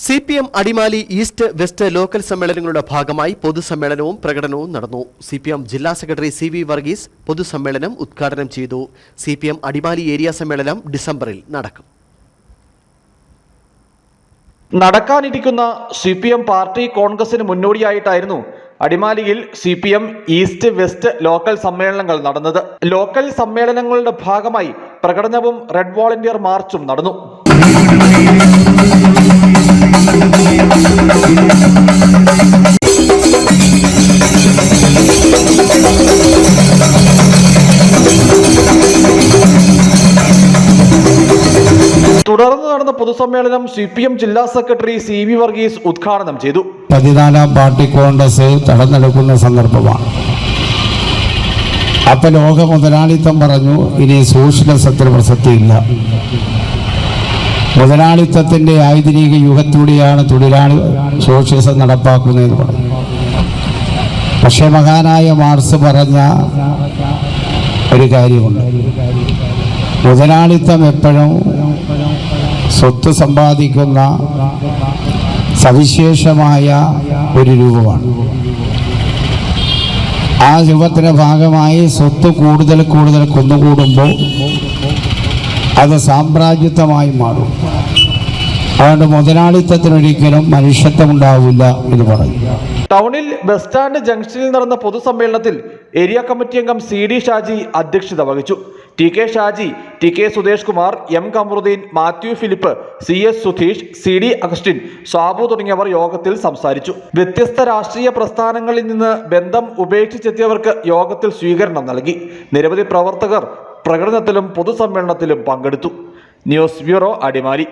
C P M Adimali east west local സമ്മേളനങ്ങളുടെ ഭാഗമായി പൊതുസമ്മേളനവും പ്രകടനവും നടന്നു. സി പി എം ജില്ലാ സെക്രട്ടറി സി വി വർഗീസ് പൊതുസമ്മേളനം ഉദ്ഘാടനം ചെയ്തു. C P M Adimali area സമ്മേളനം ഡിസംബറിൽ നടക്കും. നടക്കാനിരിക്കുന്ന സി പി എം പാർട്ടി കോൺഗ്രസിന് മുന്നോടിയായിട്ടായിരുന്നു അടിമാലിയിൽ C P M east west local സമ്മേളനങ്ങൾ നടന്നത്. ലോക്കൽ സമ്മേളനങ്ങളുടെ ഭാഗമായി പ്രകടനവും റെഡ് വോളണ്ടിയർ മാർച്ചും നടന്നു. തുടർന്ന് നടന്ന പൊതുസമ്മേളനം സി പി എം ജില്ലാ സെക്രട്ടറി സി വി വർഗീസ് ഉദ്ഘാടനം ചെയ്തു. പതിനാലാം പാർട്ടി കോൺഗ്രസ് തടഞ്ഞെടുക്കുന്ന സന്ദർഭമാണ്. അപ്പൊ ലോക മുതലാളിത്തം പറഞ്ഞു ഇനി സോഷ്യലിസത്തിന് പ്രസക്തിയില്ല. മുതലാളിത്തത്തിന്റെ ആധുനിക യുഗത്തിലൂടെയാണ് തൊഴിലാളി സോഷ്യലിസം നടപ്പാക്കുന്നതെന്ന് പറഞ്ഞു പക്ഷേ മഹാനായ മാർസ് പറഞ്ഞ ഒരു കാര്യമുണ്ട്. മുതലാളിത്തം എപ്പോഴും സ്വത്ത് സമ്പാദിക്കുന്ന സവിശേഷമായ ഒരു രൂപമാണ്. ആ രൂപത്തിന്റെ ഭാഗമായി സ്വത്ത് കൂടുതൽ കൂടുതൽ കുന്നുകൂടുമ്പോൾ അത് സാമ്രാജ്യത്വമായി മാറും. അതുകൊണ്ട് മുതലാളിത്തത്തിനൊരിക്കലും മനുഷ്യത്വം ഉണ്ടാവില്ല എന്ന് പറഞ്ഞു ടൗണിൽ ബസ് സ്റ്റാൻഡ് ജംഗ്ഷനിൽ നടന്ന പൊതുസമ്മേളനത്തിൽ ഏരിയ കമ്മിറ്റി അംഗം സി ഡി ഷാജി അധ്യക്ഷത വഹിച്ചു. T K Shaji T K Sudhesh Kumar M Kamaruddeen Mathew Philip C S Sudheesh C D Augustine Sabu തുടങ്ങിയവർ യോഗത്തിൽ സംസാരിച്ചു. വ്യത്യസ്ത രാഷ്ട്രീയ പ്രസ്ഥാനങ്ങളിൽ നിന്ന് ബന്ധം ഉപേക്ഷിച്ചെത്തിയവർക്ക് യോഗത്തിൽ സ്വീകരണം നൽകി. നിരവധി പ്രവർത്തകർ പ്രകടനത്തിലും പൊതുസമ്മേളനത്തിലും പങ്കെടുത്തു. News bureau Adimali.